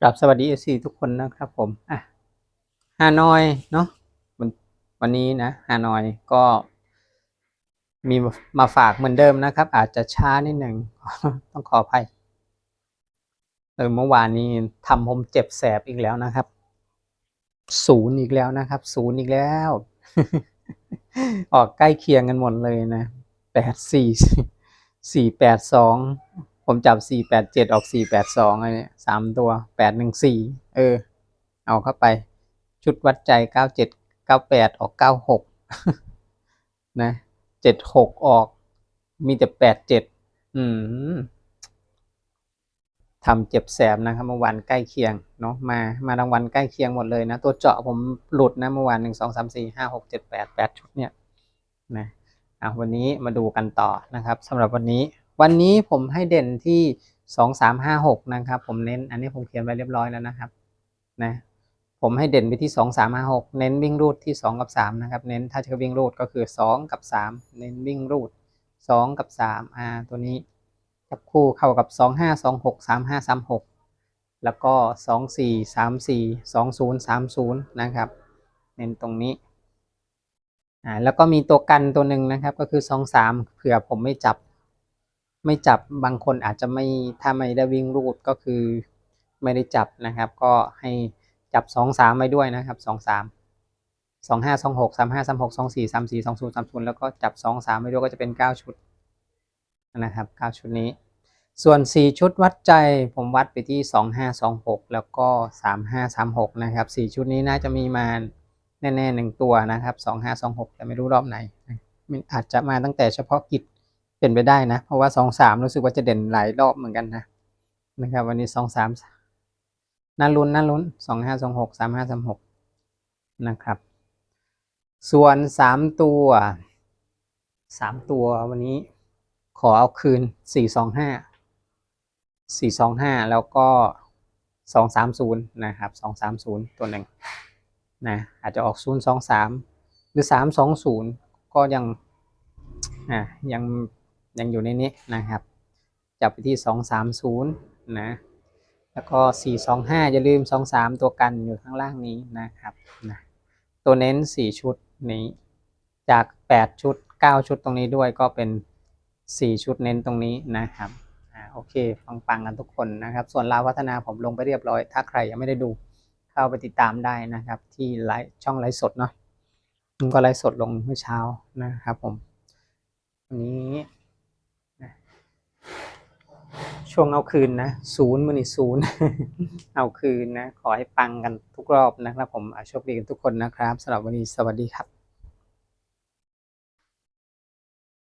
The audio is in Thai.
กราบสวัสดีเอซีทุกคนนะครับผม อะฮานอยเนาะวันวันนี้นะฮานอยก็มีมาฝากเหมือนเดิมนะครับ อาจจะช้านิดหนึ่งต้องขออภัยเออเมื่อวานนี้ทำผมเจ็บแสบอีกแล้วนะครับ ศูนย์อีกแล้วนะครับ ศูนย์อีกแล้ว ออกใกล้เคียงกันหมดเลยนะแปดสี่สี่แปดสอง ผมจับสี่แปดเจ็ดออกสี่แปดสองไรเนี่ยสามตัวแปดหนึ่งสี่เออ เอาเข้าไป ชุดวัดใจเก้าเจ็ดเก้าแปดออกเก้าหกนะเจ็ดหกออก มีแต่แปดเจ็ดอืมทำเจ็บแสบนะครับเมื่อวานใกล้เคียงเนาะมามารางวัลใกล้เคียงหมดเลยนะ ตัวเจาะผมหลุดนะเมื่อวานหนึ่งสองสามสี่ห้าหกเจ็ดแปดแปดชุดเนี่ยนะอะวันนี้มาดูกันต่อนะครับสำหรับวันนี้ วันนี้ผมให้เด่นที่สองสามห้าหกนะครับ ผมเน้น อันนี้ผมเขียนไว้เรียบร้อยแล้วนะครับนะผมให้เด่นไปที่สองสามห้าหกเน้นวิ่งรูดที่สองกับสามนะครับ เน้นถ้าจะวิ่งรูดก็คือสองกับสามเน้นวิ่งรูดสองกับสามอ่าตัวนี้จับคู่เข้ากับสองห้าสองหกสามห้าสามหกแล้วก็สองสี่สามสี่สองศูนย์สามศูนย์นะครับ เน้นตรงนี้อ่าแล้วก็มีตัวกันตัวหนึ่งนะครับ ก็คือสองสามเผื่อผมไม่จับ ไม่จับบางคนอาจจะไม่ถ้าไม่ได้วิ่งรูดก็คือไม่ได้จับนะครับ ก็ให้จับสองสามไปด้วยนะครับสองสามสองห้าสองหกสามห้าสามหกสองสี่สามสี่สองศูนย์สามศูนย์แล้วก็จับสองสามไปด้วยก็จะเป็นเก้าชุดนะครับเก้าชุดนี้ ส่วนสี่ชุดวัดใจผมวัดไปที่สองห้าสองหกแล้วก็สามห้าสามหกนะครับสี่ชุดนี้น่าจะมีมาแน่ๆหนึ่งตัวนะครับสองห้าสองหกแต่ไม่รู้รอบไหนมันอาจจะมาตั้งแต่เฉพาะกิจ เป็นไปได้นะ เพราะว่าสองสามรู้สึกว่าจะเด่นหลายรอบเหมือนกันนะนะครับ วันนี้สองสามน่าลุ้นน่าลุ้นสองห้าสองหกสามห้าสามหกนะครับ ส่วนสามตัวสามตัววันนี้ขอเอาคืนสี่สองห้าสี่สองห้าแล้วก็สองสามศูนย์นะครับสองสามศูนย์ตัวหนึ่งนะอาจจะออกศูนย์สองสามหรือสามสองศูนย์ก็ยังอะยัง ยังอยู่ในนี้นะครับ จับไปที่สองสามศูนย์นะ แล้วก็สี่สองห้าอย่าลืมสองสามตัวกันอยู่ข้างล่างนี้นะครับนะตัวเน้นสี่ชุดนี้ จากแปดชุดเก้าชุดตรงนี้ด้วยก็เป็นสี่ชุดเน้นตรงนี้นะครับอ่าโอเคฟังปังๆกันทุกคนนะครับ ส่วนลาวพัฒนาผมลงไปเรียบร้อย ถ้าใครยังไม่ได้ดูเข้าไปติดตามได้นะครับ ที่ไลฟ์ช่องไลฟ์สดเนาะผมก็ไลฟ์สดลงเมื่อเช้านะครับผมวันนี้ ช่วงเอาคืนนะศูนย์มือนี่ศูนย์เอาคืนนะ ขอให้ปังกันทุกรอบนะครับผมอะโชคดีกันทุกคนนะครับสำหรับวันนี้สวัสดีครับ